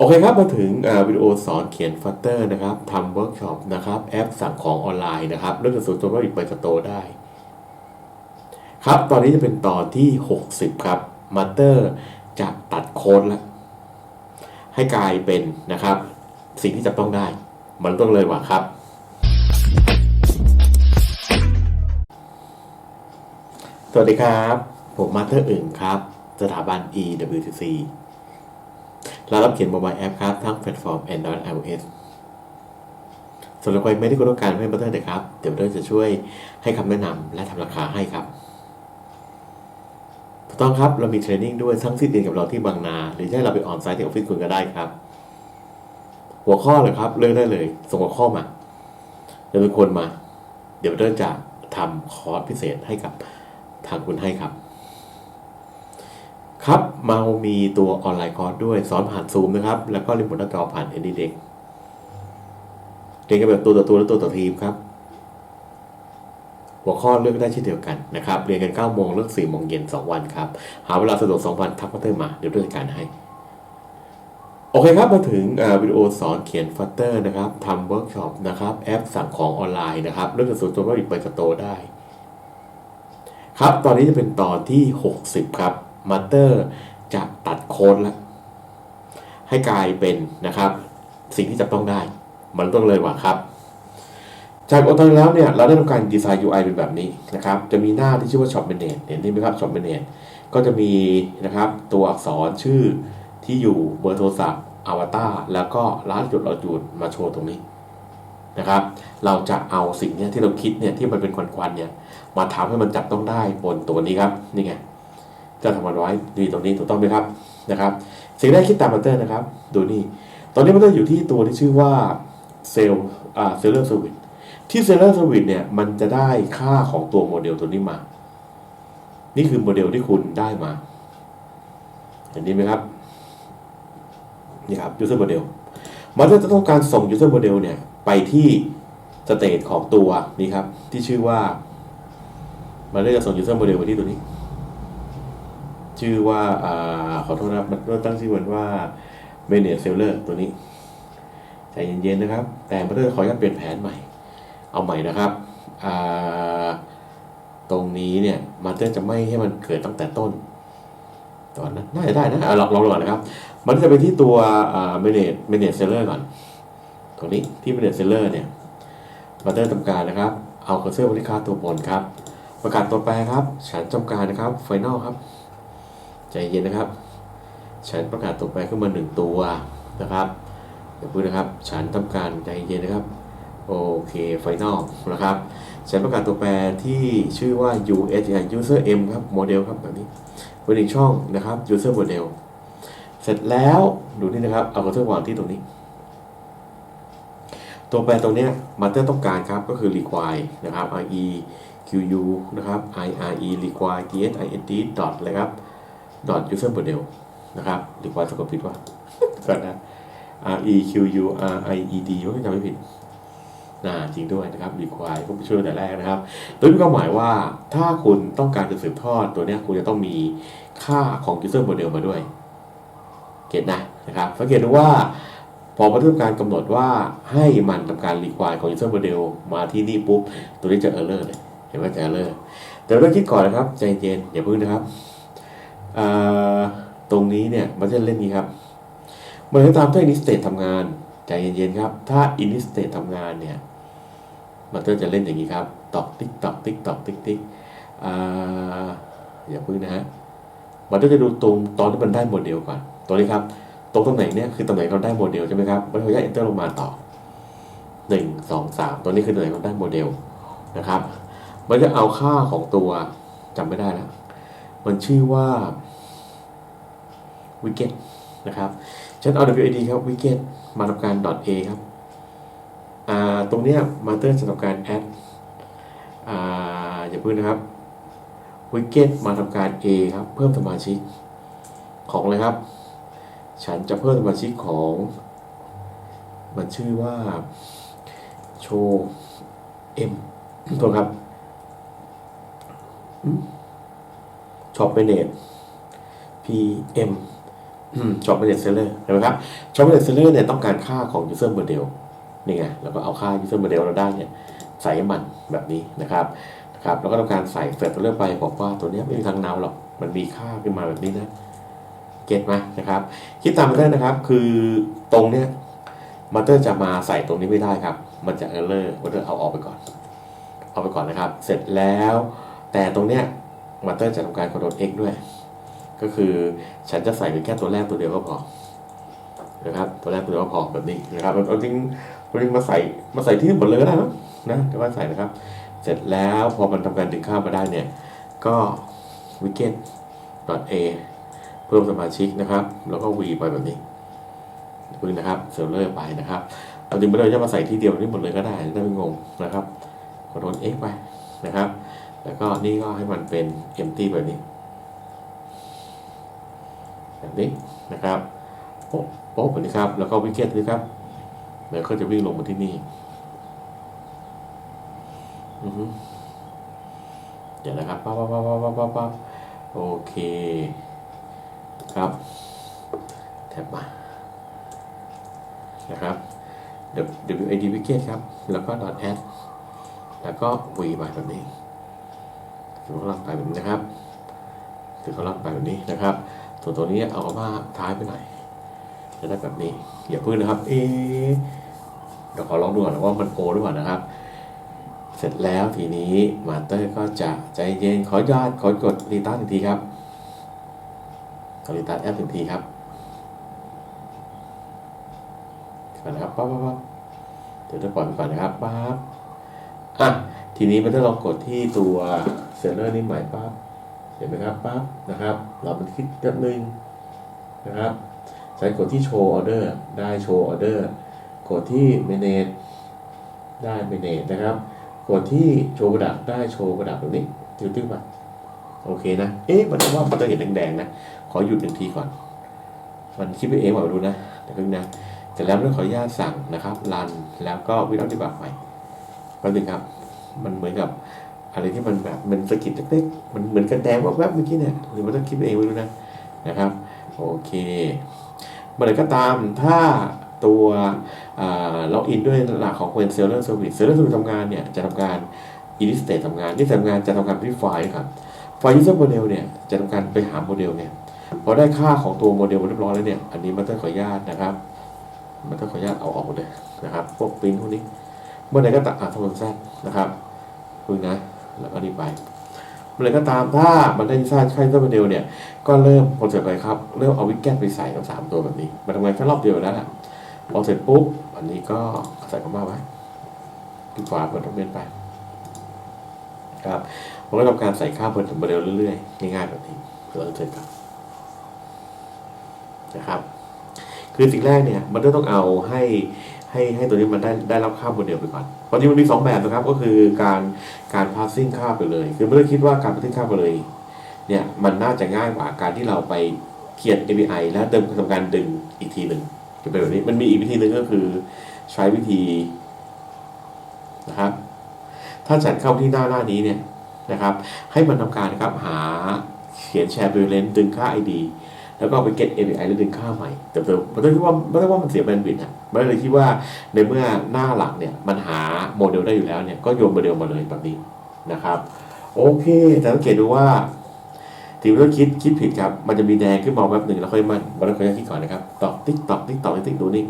โอเคครับมาถึงวิดีโอสอนเขียนฟัตเตอร์นะครับทำเวิร์กช็อปนะครับแอปสั่งของออนไลน์นะครับเรื่องจากส่วนตัวก็อีกไปสโตได้ ครับตอนนี้จะเป็นตอนที่ 60 ครับมาสเตอร์จะตัดโค้ดแล้วให้กลายเป็นนะครับ สิ่งที่จับต้องได้ มันต้องเลยว่าครับ สวัสดีครับ ผมมาสเตอร์อึ่งครับ สถาบัน EWC เรารับเขียนโมบายแอปครับทั้งแพลตฟอร์ม Android iOS สำหรับใครไม่ได้กดต้องการให้บัตเตอร์นะครับ เดี๋ยวเตอร์จะช่วยให้คำแนะนำและทำราคาให้ครับถูกต้องครับเรามีเทรนนิ่งด้วยทั้งที่เรียนกับเราที่บางนา หรือจะให้เราไปออนไซต์ที่ออฟฟิศคุณก็ได้ครับ หัวข้อเลยครับเลือกได้เลย ส่งหัวข้อมาเดี๋ยวเป็นคนมา เดี๋ยวเตอร์จะทำคอร์สพิเศษให้กับทางคุณให้ครับ ครับมามีตัวออนไลน์คอร์สด้วยสอนผ่านซูมนะครับ แล้วก็รีโมทหน้าจอผ่าน a d เด็กเรียนกันแบบตัวต่อตัวและตัวต่อทีมครับ หัวข้อเลือกได้เช่นเดียวกันนะครับ เรียนกัน9โมงเลิก4โมงเย็น2วันครับ หาเวลาสะดวก2วันทักมาเตอร์มาเดี๋ยวด้วยการให้ โอเคครับมาถึงวิดีโอสอนเขียนฟัตเตอร์นะครับทำเวิร์กช็อปนะครับแอปสั่งของออนไลน์นะครับเรื่องส่วนตัวก็อีกไปสโตได้ ครับตอนนี้จะเป็นตอนที่ 60 ครับ มาสเตอร์จะตัดโค้ดแล้วให้กลายเป็นนะครับ สิ่งที่จับต้องได้ มันต้องเลยว่าครับ จากตอนนี้แล้วเนี่ยเราได้ทำการดีไซน์ UI เป็นแบบนี้นะครับ จะมีหน้าที่ชื่อว่า Shop Manage เห็นที่ไหมครับ Shop Manage ก็จะมีนะครับตัวอักษรชื่อที่อยู่เบอร์โทรศัพท์อวตารแล้วก็ร้านจุดเราจุดมาโชว์ตรงนี้นะครับ เราจะเอาสิ่งเนี้ยที่เราคิดเนี่ยที่มันเป็นควันๆเนี่ยมาทำให้มันจับต้องได้บนตัวนี้ครับนี่ไง จะทำมันไว้ดีตรงนี้ถูกต้องไหมครับนะครับ สิ่งแรกคิดตามมันเตอร์นะครับ ดูนี่ ตอนนี้มันเตอร์อยู่ที่ตัวที่ชื่อว่าเซลล์อ่าเซลเลอร์สวิตที่เซลเลอร์สวิตเนี่ยมันจะได้ค่าของตัวโมเดลตัวนี้มา นี่คือโมเดลที่คุณได้มาเห็นนี้ไหมครับนี่ครับ user model มันจะต้องการส่ง user model เนี่ยไปที่สเตทของตัวนี้ครับ ที่ชื่อว่า มันก็จะส่ง user model ไปที่ตัวนี้ ชื่อว่าอ่าขอโทษนะครับมันตั้งชื่อมันว่า manage seller ตัวนี้ใจเย็นๆนะครับ แต่มันจะขออนุญาตเปลี่ยนแผนใหม่ เอาใหม่นะครับอ่าตรงนี้เนี่ยมันจะไม่ให้มันเกิดตั้งแต่ต้นตอนนั้นน่าจะได้นะอะลองลองดูก่อนนะครับ มันจะไปที่ตัวอ่า manage manage seller ก่อนตรงนี้ที่ manage seller เนี่ยมาเตอร์ทำการนะครับ เอาคอร์เซอร์บริการตัวบนครับ ประกาศตัวแปรครับฉันจำการนะครับไฟนอลครับ ใจเย็นนะครับ ฉันประกาศตัวแปรขึ้นมาหนึ่งตัวนะครับเดี๋ยวพูดนะครับ ฉันทำการใจเย็นนะครับ โอเคไฟนอลนะครับ ฉันประกาศตัวแปรที่ชื่อว่า US user m ครับโมเดลครับแบบนี้เป็นอีกช่องนะครับ user model เสร็จแล้วดูนี่นะครับ เอาเคอร์เซอร์วางที่ตรงนี้ ตัวแปรตรงเนี้ยมาเตอร์ต้องการครับก็คือ require นะครับ re qu นะครับ ire require gsint dot เลยครับ dot user model นะครับ require สะกดผิดว่าก่อนนะ re qu ried ว่าจำไม่ผิดนะจริงด้วยนะครับ require ก็ไปช่วยแต่แรกนะครับโดยมีความหมายว่าถ้าคุณต้องการจะสืบทอดตัวนี้คุณจะต้องมีค่าของ user model มาด้วย เก็ตนะนะครับสังเกตดูว่าพอพัฒนาการกำหนดว่าให้มันทำการรีควายของ user model มาที่นี่ปุ๊บ ตัวนี้จะ error เลยเห็นไหมจะ error แต่เราต้องคิดก่อนนะครับ ใจเย็นอย่าพึ่งนะครับ ตรงนี้เนี่ยมันจะเล่นนี้ครับเมื่อตามถ้า init state ทำงานใจเย็นๆครับ ถ้า init state ทำงานเนี่ยมันก็จะเล่นอย่างนี้ครับตอกติ๊กตอกติ๊กตอกติ๊กติ๊กอย่าพึ่งนะฮะมันก็จะดูตรงตอนที่มันได้โมเดลก่อนตัวนี้ครับตรงตำแหน่งเนี้ยคือตำแหน่งเราได้โมเดลใช่ไหมครับมันขออนุญาต enter ลงมาต่อหนึ่งสองสามตัวนี้คือตำแหน่งเราได้โมเดลนะครับ มันจะเอาค่าของตัวจำไม่ได้แล้ว มันชื่อว่า wicket นะครับฉันเอา wid ครับ wicket มาทำการ .a ครับตรงเนี้ย master จะทำการ add ออย่าพึ่งนะครับ wicket มาทำการ a ครับ เพิ่มสมาชิกของอะไรครับ ฉันจะเพิ่มสมาชิกของ มันชื่อว่าโชว์เอมตัวครับ ช็อปเมเนจ PM ช็อปเมนเซลเลอร์เห็นไหมครับช็อปเมนเซลเลอร์เนี่ยต้องการค่าของ user model นี่ไงแล้วก็เอาค่า user model เราได้เนี่ยใส่มันแบบนี้นะครับนะครับ แล้วก็ต้องการใส่เฟรตัวเลือกไปบอกว่าตัวเนี้ยไม่มีทางนาวหรอกมันมีค่าขึ้นมาแบบนี้นะเก็ตไหมนะครับ คิดตามมาได้นะครับ คือตรงเนี้ยมัตเตอร์จะมาใส่ตรงนี้ไม่ได้ครับ มันจะเออร์เลอร์มัตเตอร์เอาออกไปก่อน เอาไปก่อนนะครับ เสร็จแล้ว แต่ตรงเนี้ย มัตเตอร์จะทำการกด x ด้วย ก็คือฉันจะใส่เป็นแค่ตัวแรกตัวเดียวก็พอนะครับตัวแรกตัวเดียวก็พอแบบนี้นะครับเอาจริงเอาจริงมาใส่มาใส่ที่หมดเลยก็ได้นะนะแต่ว่าใส่นะครับ เสร็จแล้วพอมันทำการดึงข้ามมาได้เนี่ย ก็ wicket a เพิ่มสมาชิกนะครับ แล้วก็ v ไปแบบนี้พึ่งนะครับเซลเลอร์ไปนะครับเอาจริงไม่ได้จะมาใส่ที่เดียวนี้หมดเลยก็ได้จะได้ไม่งงนะครับกดโทน x ไปนะครับ แล้วก็นี่ก็ให้มันเป็น empty แบบนี้ แบบนี้นะครับโป๊ะโป๊ะแบบนี้ครับ แล้วก็วิกเก็ตนี่ครับเดี๋ยวก็จะวิ่งลงมาที่นี่อือฮึเดี๋ยวนะครับปั๊บปั๊บปั๊บปั๊บปั๊บปั๊บโอเค ครับแท็บมานะครับ WAD wicket ครับ แล้วก็ dot add แล้วก็ v ไปแบบนี้ ถึงกำลังไปแบบนี้นะครับถึงกำลังไปแบบนี้นะครับ ส่วนตัวนี้เอามาท้ายไปหน่อยจะได้แบบนี้อย่าพึ่งนะครับ เอะเดี๋ยวขอลองดูก่อนว่ามันโอหรือเปล่านะครับ เสร็จแล้วทีนี้มาเตอร์ก็จะใจเย็นขอญาตขอกดรีตาร์ทหนึ่งทีครับกดรีตาร์แอปหนึ่งทีครับก่อนนะครับปั๊บปั๊บปั๊บเดี๋ยวจะปล่อยไปก่อนนะครับปั๊บอะ ทีนี้มันจะลองกดที่ตัวเซลเลอร์นี่ใหม่ปั๊บเห็นไหมครับปั๊บนะครับ เรามันคลิกแป๊บนึงนะครับใช้กดที่โชว์ออเดอร์ได้โชว์ออเดอร์กดที่ manage ได้ manage นะครับ กดที่โชว์กระดาษได้โชว์กระดาษตรงนี้ตึ้งตึ้งไปโอเคนะ เอ๊ะ มันว่ามันจะเห็นแดงๆนะ ขอหยุดหนึ่งทีก่อน มันคิดไปเองว่าดูนะเดี๋ยวนึงนะเสร็จแล้วเราขออนุญาตสั่งนะครับรันแล้วก็วิดีโอดีบักใหม่แป๊บนึงครับ มันเหมือนกับ อะไรที่มันแบบมันสะกิดเล็กๆมันเหมือนกันแดงแวบๆเมื่อกี้เนี่ยหรือมันต้องคิดเองไม่รู้นะนะครับโอเคเมื่อไหร่ก็ตามถ้าตัวล็อกอินด้วยหลักของเป็นเซลเลอร์เซอร์วิสเซลเลอร์เซอร์วิสทำงานเนี่ยจะทำการอินสเต e ทำงานที่ทำงานจะทำการที่ไฟล์ครับไฟล์ user model เนี่ยจะทำการไปหาโมเดลเนี่ยพอได้ค่าของตัวโมเดลเรียบร้อยแล้วเนี่ยอันนี้มันต้องขออนุญาตนะครับ มันต้องขออนุญาตเอาออกหมดเลยนะครับ พวกปริ้นพวกนี้ เมื่อไหร่ก็ตัดอ่านทำงานแทรกนะครับ คุยนะ แล้วก็นี่ไปเมื่อไหรก็ตามถ้ามันได้สร้างค่ตัวโมเดลเนี่ย ก็เริ่มโปรเจกต์ไปครับ เริ่มเอาวิกเก็ตไปใส่ทั้งสามตัวแบบนี้ มันทำงานแค่รอบเดียวอยู่แล้วแหละพอเสร็จปุ๊บ อันนี้ก็ใส่เข้ามาไว้ที่ขวาเปิดตรงเมนไป ครับผมก็ทำการใส่ค่าเปิดโมเดลเรื่อยๆ ง่ายๆแบบนี้เพื่อเสร็จครับนะครับ คือสิ่งแรกเนี่ย มันต้องเอาให้ ให้ให้ตัวนี้มันได้ได้รับค่าโมเดลไปก่อนตอนนี้มันมีสองแบบนะครับก็คือการการ passing ค่าไปเลย คือไม่ได้คิดว่าการ passing ค่าไปเลยเนี่ยมันน่าจะง่ายกว่าการที่เราไปเขียน API แล้วเดิมทำการดึงอีกทีหนึ่งจะเป็นแบบนี้มันมีอีกวิธีหนึ่งก็คือใช้วิธีนะครับ ถ้าฉันเข้าที่หน้าหน้านี้เนี่ยนะครับ ให้มันทำการนะครับหาเขียนแชร์ preference ดึงค่า ID แล้วก็ไป get API แล้วดึงค่าใหม่ แต่เดิมมันต้องคิดว่าไม่ได้ว่ามันเสียแบนด์วิดต์นะมันเลยคิดว่าในเมื่อหน้าหลักเนี่ยมันหาโมเดลได้อยู่แล้วเนี่ยก็โยนโมเดลมาเลยแบบนี้นะครับโอเคแต่สังเกตดูว่าทีมต้องคิดคิดผิดครับ มันจะมีแดงขึ้นมาแป๊บหนึ่งแล้วค่อยมันมันต้องค่อยคิดก่อนนะครับตอกติ๊กตอกติ๊กตอกติ๊กดูนี่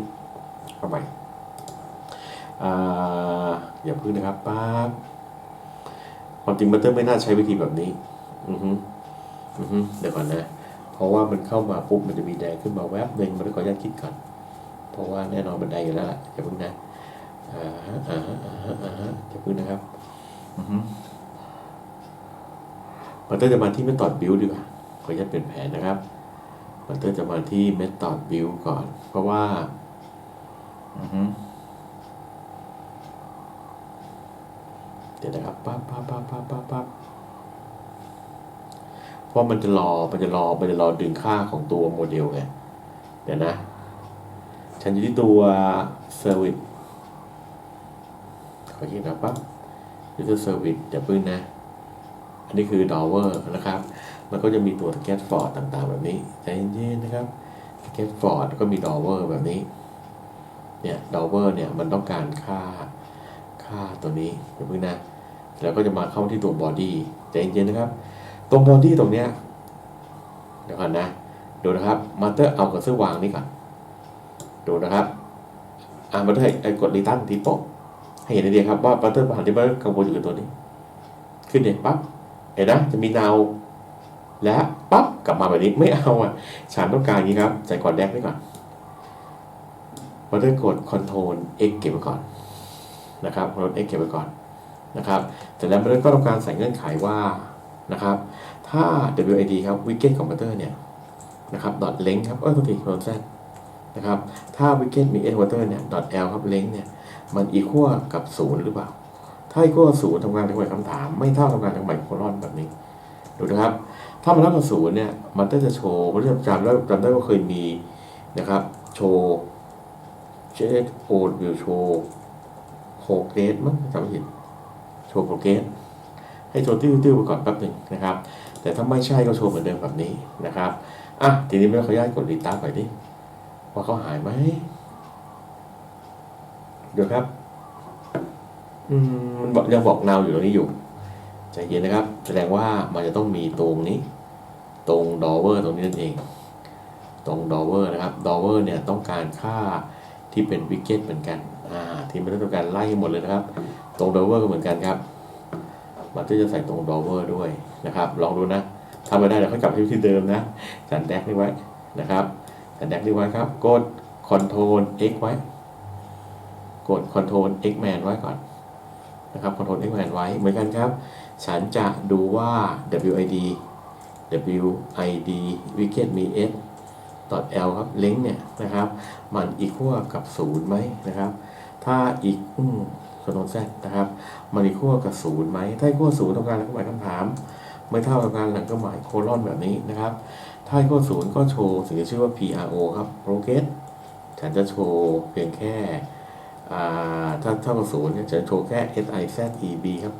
เข้าไปอ่อย่าพึ่งนะครับปั๊บความจริงมันเตอร์ไม่น่าใช้วิธีแบบนี้ อือฮึอือฮึเดี๋ยวก่อนนะ เพราะว่ามันเข้ามาปุ๊บมันจะมีแดงขึ้นมาแวบหนึ่งมันต้องขออนุญาตคิดก่อน เพราะว่าแน่นอนมันแดงอยู่แล้วล่ะอย่าเพิ่งนะอ่าฮะอ่าฮะอ่าฮะอ่าฮะอย่าเพิ่งนะครับอือฮึมันเตอร์จะมาที่เมธอดบิวดีกว่าขออนุญาตเปลี่ยนแผนนะครับมันเตอร์จะมาที่เมธอดบิวก่อน เพราะว่าอือฮึเดี๋ยวนะครับปั๊บปั๊บปั๊บปั๊บปั๊บ เพราะมันจะรอ มันจะรอ มันจะรอดึงค่าของตัวโมเดลไง เดี๋ยวนะ ฉันอยู่ที่ตัว Service ขอยิงนะปั๊บอยู่ที่ Service เดี๋ยวพึ่งนะ อันนี้คือ Dollar นะครับ มันก็จะมีตัว Get for ต่างๆ แบบนี้ ใจเย็นๆนะครับ get for ก็มี dollar แบบนี้ เนี่ย dollar เนี่ย มันต้องการค่า ค่าตัวนี้เดี๋ยวพึ่งนะ แล้วก็จะมาเข้าที่ตัว body ใจเย็นๆนะครับ ตรง body ตรงเนี้ยเดี๋ยวก่อนนะ ดูนะครับ master เอากับซื้อวางนี่ก่อน ดูนะครับ อ่ามาด้วยไอ้กดรีตั้งทีโป๊ะให้เห็นไอเดียครับว่า master ผ่านที่ master กังวลอยู่กับตัวนี้ ขึ้นเด็ปั๊บเห็นนะจะมีเนาและปั๊บกลับมาแบบนี้ไม่เอาอะฉันต้องการอย่างนี้ครับใส่ก่อนแดกไว้ก่อน master กด control x เก็บไว้ก่อนนะครับ control x เก็บไว้ก่อนนะครับเสร็จแล้วมันก็ต้องการใส่เงื่อนไขว่า นะครับ ถ้า WID ครับ wicket ของ matter เนี่ยนะครับ dot length ครับ เออตัวที control z นะครับ ถ้า wicket มี s water เนี่ย dot l ครับ length เนี่ย มัน equal กับ 0 หรือเปล่า ถ้า equal กับ0ทำงานทางหมายคำถาม ไม่เท่าทำงานทางหมายโคลอนแบบนี้ ดูนะครับ ถ้ามันเท่ากับ0เนี่ย มันก็จะโชว์ผมจะจำได้จำได้ว่าเคยมีนะครับ โชว์เชดโอดวิวโชว์โคเกรดมั้งจำไม่ผิดโชว์โปรเกรส ให้โชว์ติ้วๆไปก่อนแป๊บหนึ่งนะครับ แต่ถ้าไม่ใช่ก็โชว์เหมือนเดิมแบบนี้นะครับอะทีนี้ไม่ขออนุญาตกดรีตาร์ไปดิว่าเขาหายไหมเดี๋ยวครับ อืมมันยังบอกนาวอยู่ตรงนี้อยู่ใจเย็นนะครับ แสดงว่ามันจะต้องมีตรงนี้ ตรงดอเวอร์ตรงนี้นั่นเอง ตรงดอเวอร์นะครับดอเวอร์เนี่ยต้องการค่าที่เป็นวิกเก็ตเหมือนกัน อ่า ทีมไม่ต้องการไล่ให้หมดเลยนะครับ ตรงดอเวอร์ก็เหมือนกันครับ มันก็จะใส่ตรงดอเวอร์ด้วยนะครับ ลองดูนะทำไม่ได้เดี๋ยวค่อยกลับไปที่เดิมนะสันแดกนี่ไว้นะครับสันแดกนี่ไว้ครับ กด Ctrl X ไว้ กด Ctrl X man ไว้ก่อนนะครับ Ctrl X man ไว้เหมือนกันครับ ฉันจะดูว่า WID WID wicket มี s .l ครับ length เนี่ยนะครับ มัน equal กับ 0 ไหมนะครับ ถ้าอีกอืม คอนโทรลแซนะครับ มันอีกขั้วกับศูนย์ไหม ถ้าขั้วศูนย์ทำงานหลังเครื่องหมายคำถาม ไม่เท่ากับงานหลังเครื่องหมายโคลอนแบบนี้นะครับ ถ้าขั้วศูนย์ก็โชว์สิ่งที่ชื่อว่า PRO ครับ progress ฉันจะโชว์เพียงแค่ถ้าเท่ากับศูนย์เนี่ยจะโชว์แค่ SIZEB ครับ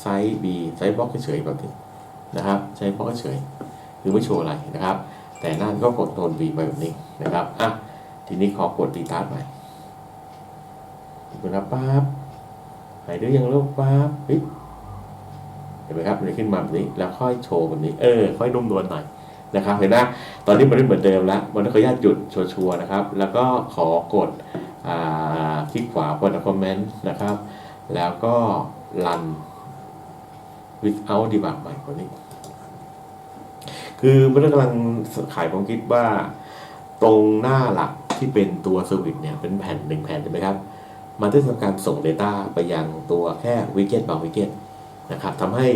ไซส์ B ไซส์บล็อกเฉยๆแบบนี้นะครับไซส์บล็อกเฉยคือไม่โชว์อะไรนะครับ แต่นั่นก็กดโทน B ไปแบบนี้นะครับอะทีนี้ขอกดตีตาร์ทใหม่ดูนะปั๊บ หายดื้อยังลูกปั๊บเฮ้ยเห็นไหมครับมันจะขึ้นมาแบบนี้ แล้วค่อยโชว์แบบนี้ เออ ค่อยนุ่มนวลหน่อยนะครับ เห็นไหมตอนนี้มันไม่เหมือนเดิมแล้ว มันขออนุญาตหยุดชัวร์นะครับ แล้วก็ขอกดอ่าคลิกขวาบนคอมเมนต์นะครับ แล้วก็ run without debug ใหม่กว่านี้ คือมันกำลังขายความคิดว่า ตรงหน้าหลักที่เป็นตัวสวิตเนี่ย เป็นแผ่นหนึ่งแผ่นใช่ไหมครับ มันจะทำการส่ง Data ไปยังตัวแค่วิกเก็ตบางวิกเก็ตนะครับทำให้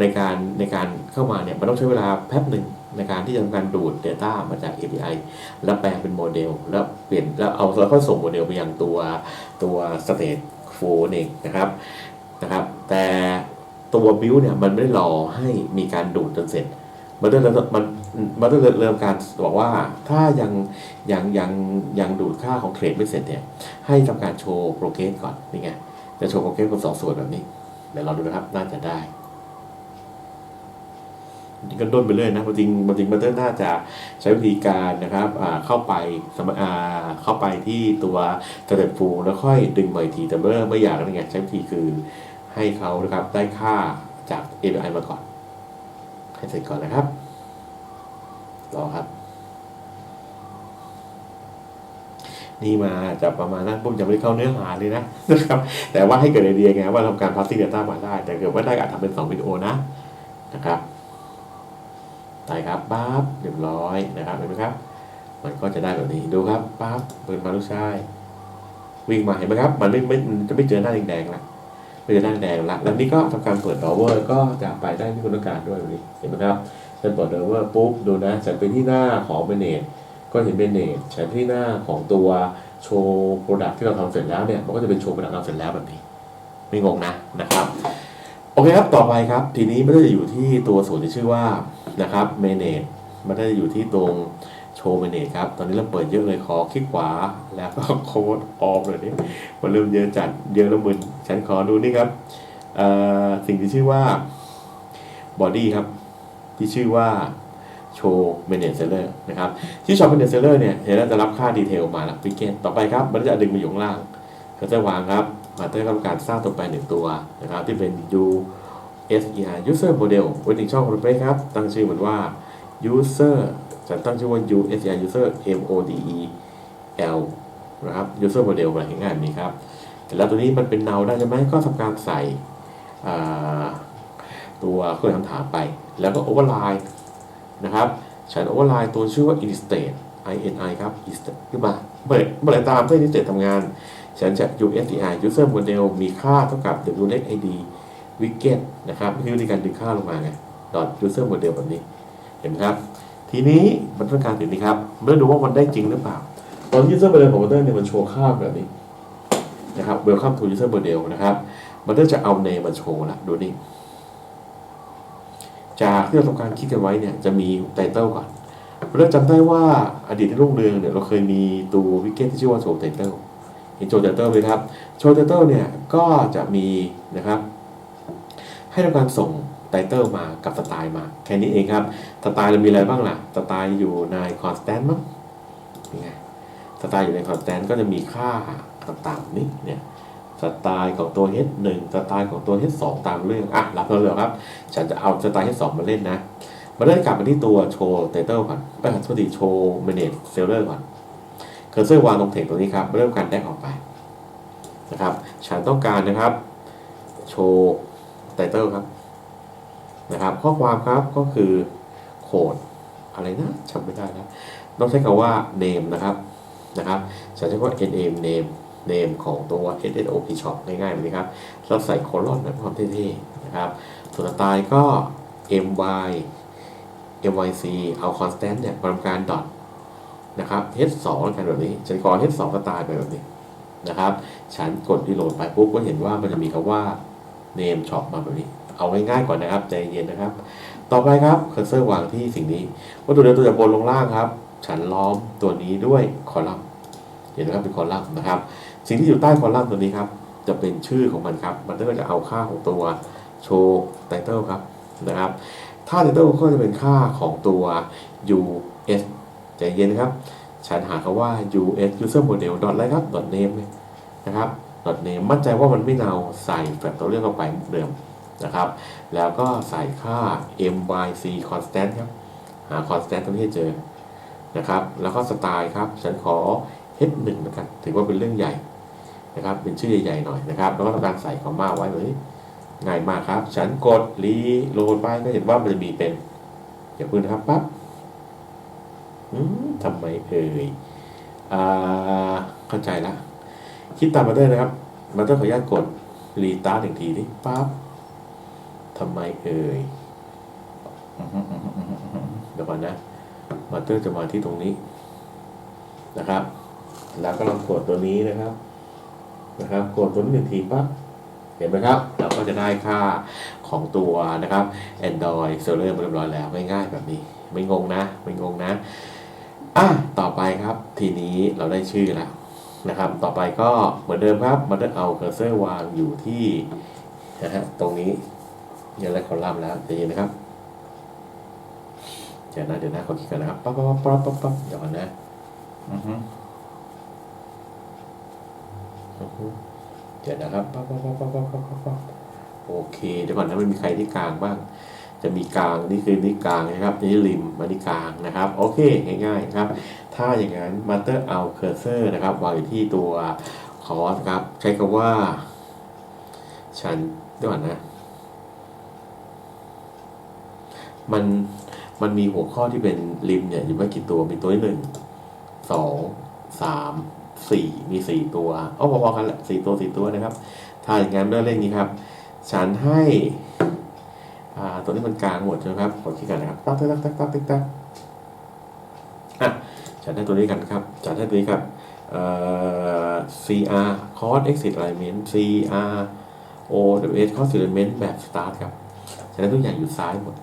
ในการในการเข้ามาเนี่ยมันต้องใช้เวลาแป๊บหนึ่งในการที่จะทำการดูด Data มาจาก API แล้วแปลงเป็นโมเดล แล้วเปลี่ยนแล้วเอาแล้วก็ส่งโมเดลไปยังตัวตัว State Flow เองนะครับนะครับ แต่ตัว Build เนี่ยมันไม่ได้รอให้มีการดูดจนเสร็จ มันต้องเริ่มมันมันต้องเริ่มการบอกว่าถ้ายังยังยังยังดูดค่าของเทรดไม่เสร็จเนี่ยให้ทำการโชว์โปรเกรสก่อนนี่ไงจะโชว์โปรเกรสบนสองส่วนแบบนี้เดี๋ยวเราดูนะครับน่าจะได้ก็ด้นไปเรื่อยนะจริงจริงมันน่าจะใช้วิธีการนะครับเข้าไปสมาเข้าไปที่ตัวเต็ปฟูแล้วค่อยดึงใหม่ทีแต่เมื่อไม่อยากนี่ไงใช้วิธีคือให้เขานะครับได้ค่าจาก API มาก่อน ให้เสร็จก่อนนะครับ รอครับ นี่มาจะประมาณนั้นผมจะไม่ได้เข้าเนื้อหาเลยนะนะครับ แต่ว่าให้เกิดไอเดียไงว่าทำการพาสซิ่งเดต้ามาได้ แต่เกิดว่าได้อาจทำเป็นสองวิดีโอนะนะครับได้ครับปั๊บเรียบร้อยนะครับเห็นไหมครับ มันก็จะได้แบบนี้ดูครับปั๊บเปิดมาลูกชายวิ่งมาเห็นไหมครับ มันไม่ไม่จะไม่เจอหน้าแดงๆละ ม่เจอหน้าแดงละแล้วนี่ก็ทำการเปิดดอเวอร์ก็จะไปได้ที่คุณต้องการด้วยแบบนี้เห็นไหมครับฉันเปิดดอเวอร์ปุ๊บดูนะฉันไปที่หน้าของเบเนตก็เห็นเป็นเนตฉันที่หน้าของตัวโชว์โปรดักที่เราทำเสร็จแล้วเนี่ยมันก็จะเป็นโชว์โปรดักเราเสร็จแล้วแบบนี้ ไม่งงนะนะครับโอเคครับต่อไปครับ ทีนี้ม่ได้จะอยู่ที่ตัวส่วนที่ชื่อว่านะครับเมเนตมันได้อยู่ที่ตรงโชว์เมเนตครับ ตอนนี้เราเปิดเยอะเลยขอคลิกขวาแล้วก็โค้ดออฟเลยนี่มันเริ่มเยอะจัดเยอะแล้วมึน ฉันขอดูนี่ครับสิ่งที่ชื่อว่าบอดี้ครับ ที่ชื่อว่าโชว์เมเนเซลเลอร์นะครับที่ช็อปเมเนเซลเลอร์เนี่ยเห็นแล้วจะรับค่าดีเทลมาละวิกเกตต่อไปครับมันจะดึงมาอยู่ข้างล่างก็จะวางครับมาเตอร์ทำการสร้างตัวแปหนึ่งตัวนะครับที่เป็น U SER User Model ไว้ถึงช่องคนเฟรครับ ตั้งชื่อมันว่า User ฉันตั้งชื่อว่า U SER User M O D E L นะครับ User Model มาง่ายๆนี้ครับ แล้วตัวนี้มันเป็น null ได้ใช่ไหมก็ทำการใส่ตัวเครื่องคำถามไป แล้วก็ override นะครับฉัน override ตัวชื่อว่า instate ini ครับ instate ขึ้นมาเมื่อเมื่อไหร่ตามที่ instate ทำงาน ฉันจะ USDI user model มีค่าเท่ากับ wnet id widget นะครับนี่คือวิธีการดึงค่าลงมาไง dot user model แบบนี้ เห็นไหมครับ ทีนี้มันต้องการถึงนี้ครับเมื่อดูว่ามันได้จริงหรือเปล่า ตอน user model ของมันเนี่ยมันโชว์ค่าแบบนี้ นะครับ welcome to user model นะครับ มันก็จะเอา name มาโชว์ละดูนี่จากที่เราทำการคิดกันไว้เนี่ยจะมี title ก่อนเราจำได้ว่าอดีตที่รุ่งเรืองเนี่ยเราเคยมีตัววิกเก็ตที่ชื่อว่าโชว์ title เห็นโชว์ title ไหมครับโชว์ title เนี่ยก็จะมีนะครับ ให้ทำการส่ง title มากับสไตล์มาแค่นี้เองครับสไตล์เรามีอะไรบ้างล่ะสไตล์อยู่ใน constant มั้งนี่ไงสไตล์อยู่ใน constant ก็จะมีค่า ต่างๆนี่เนี่ยสไตล์ของตัว h 1 สไตล์ของตัว h 2 ตามเรื่องอะรับเราเลยครับ ฉันจะเอาสไตล์ h 2 มาเล่นนะ มาเริ่มกลับมาที่ตัวโชว์ title ก่อนเออสวัสดีโชว์ manage seller ก่อนเคอร์เซอร์วางตรงเทคตัวนี้ครับ เริ่มการแดกออกไปนะครับ ฉันต้องการนะครับโชว์ title ครับนะครับข้อความครับก็คือโค้ดอะไรนะจำไม่ได้แล้วต้องใช้คำว่า name นะครับนะครับฉันใช้คำว่า name name name ของตัว SSOP shop ง่ายๆแบบนี้ครับแล้วใส่โคลอนแบบความเท่ๆนะครับ ส่วนสไตล์ก็ my myc เอา constant เนี่ยประการดอทนะครับ h2 กันแบบนี้ฉันขอ h2 สไตล์ไปแบบนี้นะครับ ฉันกดรีโหลดไปปุ๊บก็เห็นว่ามันจะมีคำว่า name shop มาแบบนี้ เอาง่ายๆก่อนนะครับใจเย็นนะครับ ต่อไปครับเคอร์เซอร์วางที่สิ่งนี้วัตถุเดิมตัวจากบนลงล่างครับ ฉันล้อมตัวนี้ด้วยคอลัมน์เห็นไหมครับเป็นคอลัมน์นะครับ สิ่งที่อยู่ใต้คอลัมน์ตัวนี้ครับ จะเป็นชื่อของมันครับ มันก็จะเอาค่าของตัวโชว์ไตเติลครับนะครับ ถ้าไตเติลก็จะเป็นค่าของตัว US ใจเย็นนะครับ ฉันหาคำว่า US user model ดอทอะไรครับ dot name นะครับ dot name มั่นใจว่ามันไม่เนาใส่แบบตัวเรื่องเข้าไปเหมือนเดิมนะครับ แล้วก็ใส่ค่า myc constant ครับ หา constant ตรงนี้ให้เจอนะครับ แล้วก็สไตล์ครับ ฉันขอ h1 นะครับถือว่าเป็นเรื่องใหญ่ นะครับ เป็นชื่อใหญ่ๆหน่อยนะครับ แล้วก็ทำการใส่คอมมาไว้เลยง่ายมากครับ ฉันกดรีโหลดไปก็เห็นว่ามันจะมีเป็นอย่าพึ่งนะครับปั๊บทำไมเอ่ยเข้าใจละคิดตามมาด้วยนะครับมันต้องขออนุญาตกดรีตาร์ทหนึ่งทีนี่ปั๊บทำไมเอ่ยเดี๋ยวก่อนนะมาเตอร์จะมาที่ตรงนี้นะครับ แล้วก็ลองกดตัวนี้นะครับ นะครับกดตัวนี้หนึ่งทีปั๊บเห็นไหมครับ เราก็จะได้ค่าของตัวนะครับ Android Seller เรียบร้อยแล้วง่ายๆแบบนี้ ไม่งงนะ ไม่งงนะอะต่อไปครับทีนี้เราได้ชื่อแล้วนะครับ ต่อไปก็เหมือนเดิมครับมันจะเอาเคอร์เซอร์วางอยู่ที่นะฮะตรงนี้ยังไล่คอลัมน์แล้วใจเย็นนะครับเดี๋ยวนะเดี๋ยวนะขอคิดกันนะครับปั๊บปั๊บปั๊บปั๊บปั๊บเดี๋ยวก่อนนะอือฮึ เดี๋ยวนะครับป๊บปั๊บปั๊บปั๊บปป๊บโอเคเดี๋ยวก่อนนะมันมีใครที่กลางบ้าง จะมีกลางนี่คือนี่กลางนะครับนี่ริมมานี่กลางนะครับ โอเคง่ายๆครับ ถ้าอย่างนั้นมาเตอร์เอาเคอร์เซอร์นะครับวางอยู่ที่ตัวคอร์สครับใช้คำว่า ฉันเดี๋ยวก่อนนะ มันมันมีหัวข้อที่เป็นริมเนี่ยอยู่ไม่กี่ตัวเป็นตัวที่หนึ่งสองสาม สี่มีสี่ตัวเอาพอๆกันแหละสี่ตัวสี่ตัวนะครับ ถ้าอย่างนั้นเริ่มเล่นนี้ครับ ฉันให้อ่าตัวนี้มันกลางหมดใช่ไหมครับกดคลิกกันนะครับตักตักตักตักตักตักอะฉันให้ตัวนี้กันครับฉันให้ตัวนี้ครับเอ่อ CR Cross Exit Alignment CR OWS Cross Element แบบ Start ครับฉะนั้นทุกอย่างอยู่ซ้ายหมด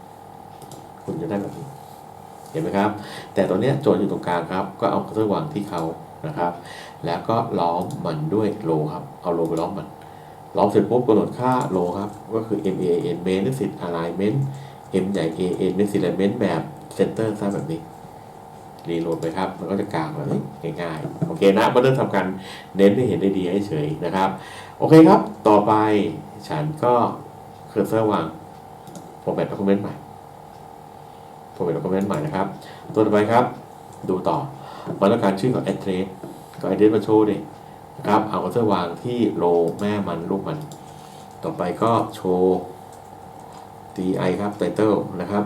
คุณจะได้แบบนี้ เห็นไหมครับ แต่ตัวเนี้ยโจทย์อยู่ตรงกลางครับ ก็เอาเครื่องวางที่เขา นะครับ แล้วก็ล้อมมันด้วยโลครับ เอาโลไปล้อมมัน ล้อมเสร็จปุ๊บกำหนดค่าโลครับ ก็คือ M A N Main Exit Alignment M ใหญ่ A N Main alignment แบบเซนเตอร์ซะแบบนี้ รีโหลดไปครับ มันก็จะกลางแบบนี้ง่ายๆ โอเคนะมันเริ่มทำการเน้นให้เห็นได้ดีให้เฉยนะครับ โอเคครับ ต่อไปฉันก็เคอร์เซอร์วางโฟร์แมตด็อกเมนต์ใหม่โฟร์แมตด็อกเมนต์ใหม่นะครับ ตัวต่อไปครับ ดูต่อ มันต้องการชื่อของ address ก็ address มาโชว์ดินะครับเอาเคอร์เซอร์วางที่โลแม่มันลูกมัน ต่อไปก็โชว์ di ครับ title นะครับ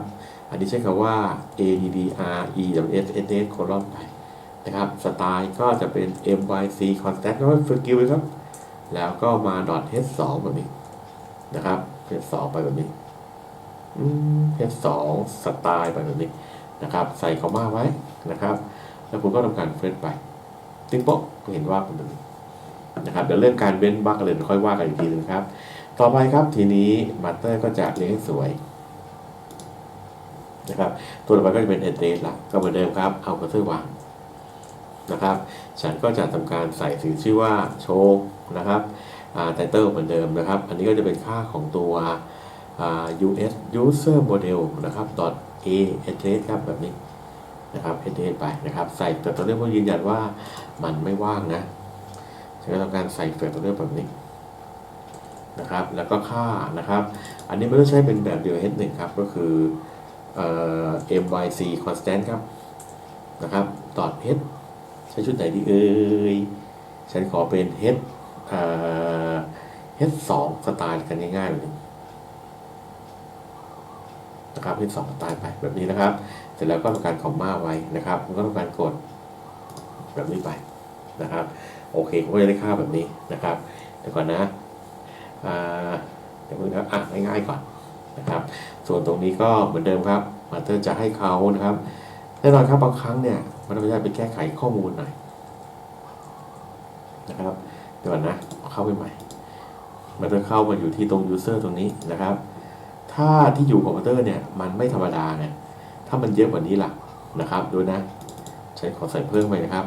อันนี้ใช้คำว่า a d d r e w s s s colon ไปนะครับสไตล์ก็จะเป็น m y c constant ก็ฝึกกิวครับ แล้วก็มา dot h 2 แบบนี้นะครับ h 2 ไปแบบนี้ h 2 สไตล์ไปแบบนี้นะครับ ใส่คอมมาไว้นะครับ แล้วคุณก็ทำการเฟรชไปตึ้งโป๊ะก็เห็นว่าเป็นแบบนี้นะครับเดี๋ยวเรื่องการเว้นบั๊กอะไรเดี๋ยค่อยว่ากันอีกทีนึงครับ ต่อไปครับทีนี้มาสเตอร์ก็จะเรียงให้สวยนะครับตัวต่อไปก็จะเป็น address ละก็เหมือนเดิมครับ เอากระเซอวางนะครับ ฉันก็จะทำการใส่สื่อชื่อว่าโชว์นะครับไตเติลเหมือนเดิมนะครับ อันนี้ก็จะเป็นค่าของตัว US user model นะครับ a address ครับแบบนี้ นะครับ address ไปนะครับ ใส่แต่ตัวเรื่องเพื่อยืนยันว่ามันไม่ว่างนะฉันก็ทำการใส่เฟรตัวเรื่องแบบนี้นะครับ แล้วก็ค่านะครับ อันนี้ไม่ต้องใช้เป็นแบบเดียว h 1ครับ ก็คือเอ่อ myc constant ครับนะครับ dot h ใช้ชุดไหนดีเอ่ยฉันขอเป็น h เอ่อ h 2สไตล์กันง่ายๆแบบนี้ นะครับ h 2สไตล์ไปแบบนี้นะครับ เสร็จแล้วก็ทำการคอมมาไว้นะครับมันก็ทำการกดแบบนี้ไปนะครับโอเคผมก็จะได้ค่าแบบนี้นะครับเดี๋ยวก่อนนะอ่าเดี๋ยวนะครับอะง่ายๆก่อนนะครับ ส่วนตรงนี้ก็เหมือนเดิมครับมาเตอร์จะให้เขานะครับแน่นอนครับบางครั้งเนี่ยมันต้องไปแก้ไขข้อมูลหน่อยนะครับเดี๋ยวก่อนนะเอาเข้าไปใหม่มาเตอร์เข้ามาอยู่ที่ตรง user ตรงนี้นะครับ ถ้าที่อยู่ของมาเตอร์เนี่ยมันไม่ธรรมดาไงถ้ามันเยอะกว่านี้ล่ะนะครับ ดูนะใช้ขอใส่เพิ่มไปนะครับ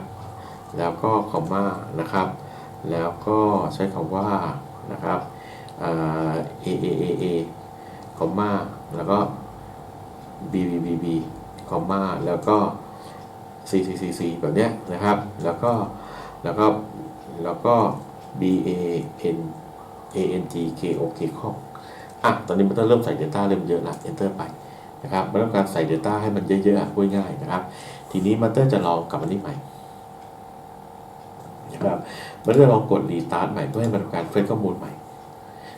แล้วก็คอมมานะครับ แล้วก็ใช้คำว่านะครับเอ่อ A A A A คอมมาแล้วก็ B B B B คอมมาแล้วก็ C C C C แบบเนี้ยนะครับ แล้วก็แล้วก็แล้วก็ B A N A N G K O K ข้อ อะตอนนี้มันต้องเริ่มใส่ Data เริ่มเยอะละ Enter ไปนะครับมันต้องการใส่ Data ให้มันเยอะๆพูดง่ายนะครับ ทีนี้มันเตอร์จะลองกลับมานี่ใหม่นะครับมันจะลองกด Restart ใหม่เพื่อให้มันทำการเฟซข้อมูลใหม่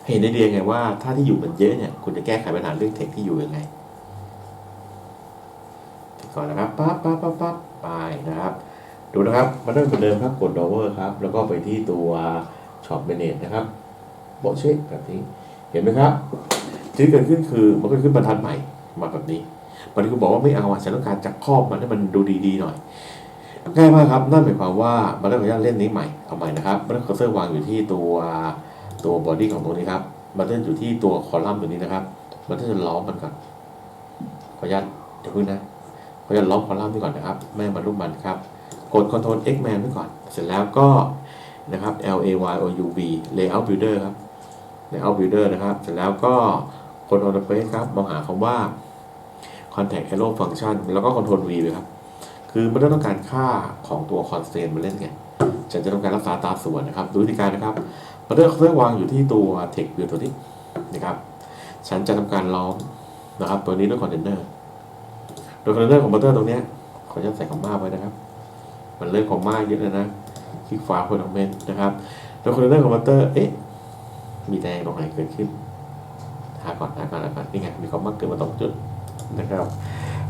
เห็นได้ดียงไงว่าถ้าที่อยู่มันเยอะเนี่ยคุณจะแก้ไขปัญหาเรื่องเทคที่อยู่ยังไงก่อนนะครับปั๊บปั๊บปั๊บปั๊บไปนะครับ ดูนะครับมันเริ่มเหมือนเดิมครับกด Dover ครับ แล้วก็ไปที่ตัว Shop Manage นะครับโบเช็คแบบนี้ เห็นไหมครับที่เกิดขึ้นคือมันก็ขึ้นบรรทัดใหม่มาแบบนี้มันก็บอกว่าไม่เอาอะฉันต้องการจับครอบมันให้มันดูดีๆหน่อยง่ายมากครับนั่นหมายความว่ามันเริ่มขออนุญาตเล่นนี้ใหม่เอาใหม่นะครับมันเริ่มเคอร์เซอร์วางอยู่ที่ตัวตัวบอดี้ของตรงนี้ครับมันจะอยู่ที่ตัวคอลัมน์ตัวนี้นะครับมันจะล้อมมันก่อนขออนุญาตเดี๋ยวพึ่งนะขออนุญาตล้อมคอลัมน์นี้ก่อนนะครับไม่มันรูปมันครับกด Ctrl X Man ไว้ก่อน เสร็จแล้วก็นะครับ L A Y O U B Layout Builder ครับ Layout Builder นะครับ เสร็จแล้วก็กด Ctrl Space ครับมองหาคำว่า Contact Arrow Function แล้วก็ Ctrl V ไปครับ คือมันต้องการค่าของตัว constraint มาเล่นไงฉันจะต้องการรักษาตามส่วนนะครับดูวิธีการนะครับมาเตอร์เครื่องวางอยู่ที่ตัว text view ตัวนี้นะครับ ฉันจะทำการล้อมนะครับ ตัวนี้ด้วยคอนเทนเนอร์โดยคอนเทนเนอร์ของมาเตอร์ตรงเนี้ยขออนุญาตใส่คอมมาไว้นะครับ มันเริ่มคอมมาเยอะเลยนะคลิกขวาคนคอมเมนต์นะครับโดยคอนเทนเนอร์ของมาเตอร์เอ๊ะ มีแดงตรงไหนเกิดขึ้นหาก่อนหาก่อนหาก่อนนี่ไงมีคอมมาเกิดมาตรงจุดนะครับ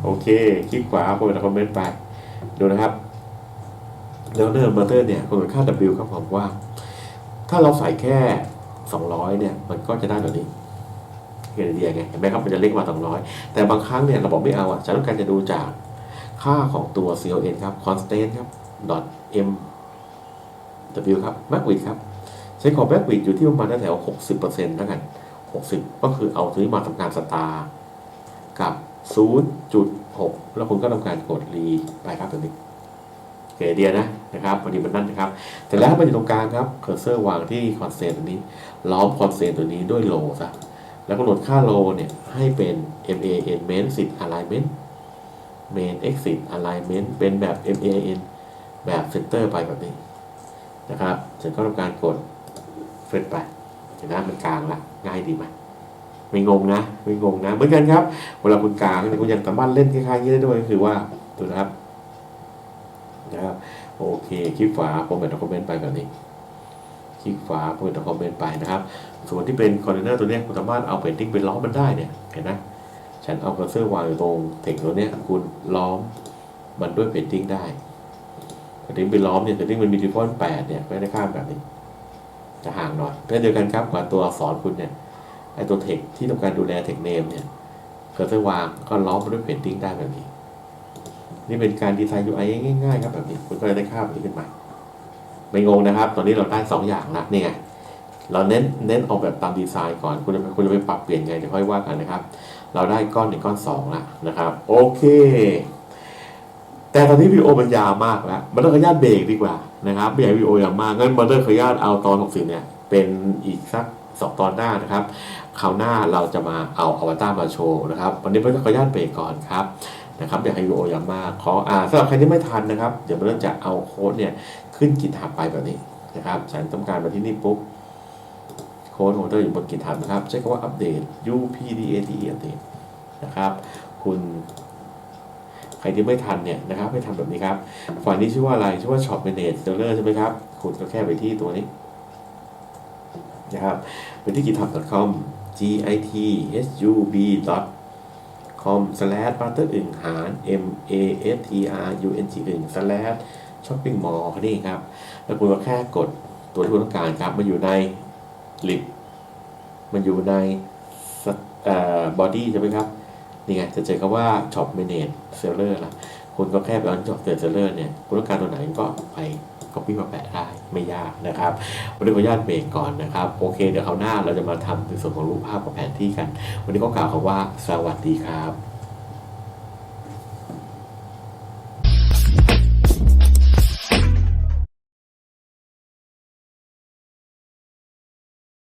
โอเคคลิกขวาคนคอมเมนต์ไปดูนะครับแล้วเนอร์มาเตอร์เนี่ยกำหนดค่า W ครับผมว่า ถ้าเราใส่แค่ 200 เนี่ย มันก็จะได้แบบนี้เห็นไอเดียไงเห็นไหมครับมันจะเล็กกว่า200 แต่บางครั้งเนี่ยเราบอกไม่เอาอะฉันต้องการจะดูจากค่าของตัว CON ครับ constant ครับ dot m w ครับ max width ครับ ใช้ของ max width อยู่ที่ประมาณแถวๆ60%แล้วกัน60ก็คือเอาตัวนี้มาทำการสตาร์กับ0.6แล้วคุณก็ทำการกดรีไปครับตัวนี้เกเดียนะนะครับพอดีมันนั่นนะครับแต่แล้วมันอยู่ตรงกลางครับเคอร์เซอร์วางที่คอนเซนต์ตัวนี้ล้อมคอนเซนต์ตัวนี้ด้วยโลซะแล้วกำหนดค่าโลเนี่ยให้เป็น MAN main 10 alignment main exit alignment เป็นแบบ MAN แบบ center ไปแบบนี้นะครับฉันก็ทำการกด เฟดไปเห็นไหมมันกลางละง่ายดีไหมไม่งงนะไม่งงนะเหมือนกันครับ เวลาคุณกลางเนี่ยคุณยังสามารถเล่นคล้ายๆนี้ได้ด้วยก็คือว่าดูนะครับนะครับโอเคคลิกฝาผมเป็นด็อกเมนต์ไปแบบนี้คลิกฝาผมเป็นด็อกเมนต์ไปนะครับ ส่วนที่เป็นคอนเทนเนอร์ตัวนี้คุณสามารถเอาเพนติ้งไปล้อมมันได้เนี่ยเห็นไหมฉันเอาเคอร์เซอร์วางอยู่ตรงเทคตัวนี้คุณล้อมมันด้วยเพนติ้งได้เพนติ้งไปล้อมเนี่ยเพนติ้งมันมีดีฟอลต์แปดเนี่ยไม่ได้ข้ามแบบนี้ จะห่างหน่อยเช่นเดียวกันครับกับตัวอักษรคุณเนี่ยไอตัวเทคที่ต้องการดูแลเทคเนมเนี่ยเคอร์เซอวางก็ล้อมด้วยเพนติ้งได้แบบนี้ นี่เป็นการดีไซน์ UI ง่ายๆครับแบบนี้ คุณก็จะได้ภาพนี้ขึ้นมาไม่งงนะครับ ตอนนี้เราได้สองอย่างละนี่ไงเราเน้นเน้นออกแบบตามดีไซน์ก่อน คุณจะคุณจะไปปรับเปลี่ยนไงเดี๋ยวค่อยว่ากันนะครับ เราได้ก้อนหนึ่งก้อนสองละนะครับ โอเค แต่ตอนนี้วิดีโอมันยาวมากแล้วมันต้องขออนุญาเบรกดีกว่านะครับไม่อยากวิดีโอยาวมากงั้นมันต้องขออนุญาตเอาตอน60เนี่ยเป็นอีกสักสองตอนหน้านะครับคราวหน้าเราจะมาเอาอวตารมาโชว์นะครับวันนี้ผมต้องขออนุญาตเบรกก่อนครับนะครับอยากให้วิดีโอยาวมากขออ่าสำหรับใครที่ไม่ทันนะครับ เดี๋ยวมันจะเอาโค้ดเนี่ยขึ้นกินหับไปแบบนี้นะครับฉันต้องการมาที่นี่ปุ๊บโค้ดของเธออยู่บนกินหับนะครับใช้คำว่าอัปเดต update อัปเดตนะครับ คุณ ใครที่ไม่ทันเนี่ยนะครับให้ทำแบบนี้ครับฝ่ายนี้ชื่อว่าอะไรชื่อว่า shop manage seller ใช่ไหมครับคุณก็แค่ไปที่ตัวนี้นะครับไปที่ github.com g i t h u b com slash butter อึ่งหาร m a s t r u n g อึ่ง slash shopping mall นี้ครับ แล้วคุณก็แค่กดตัวที่คุณต้องการครับ มันอยู่ในลิปมันอยู่ในบอดี้ใช่ไหมครับ นี่ไงจะเจอคำว่า shop manage seller ละคุณก็แค่ไปเอา shop seller เนี่ยคุณต้องการตัวไหนก็ไป copy มาแปะได้ไม่ยากนะครับวันนี้ขออนุญาตเบรกก่อนนะครับ โอเค เดี๋ยวคราวหน้าเราจะมาทำในส่วนของรูปภาพกับแผนที่กัน วันนี้ก็กล่าวคำว่า สวัสดีครับ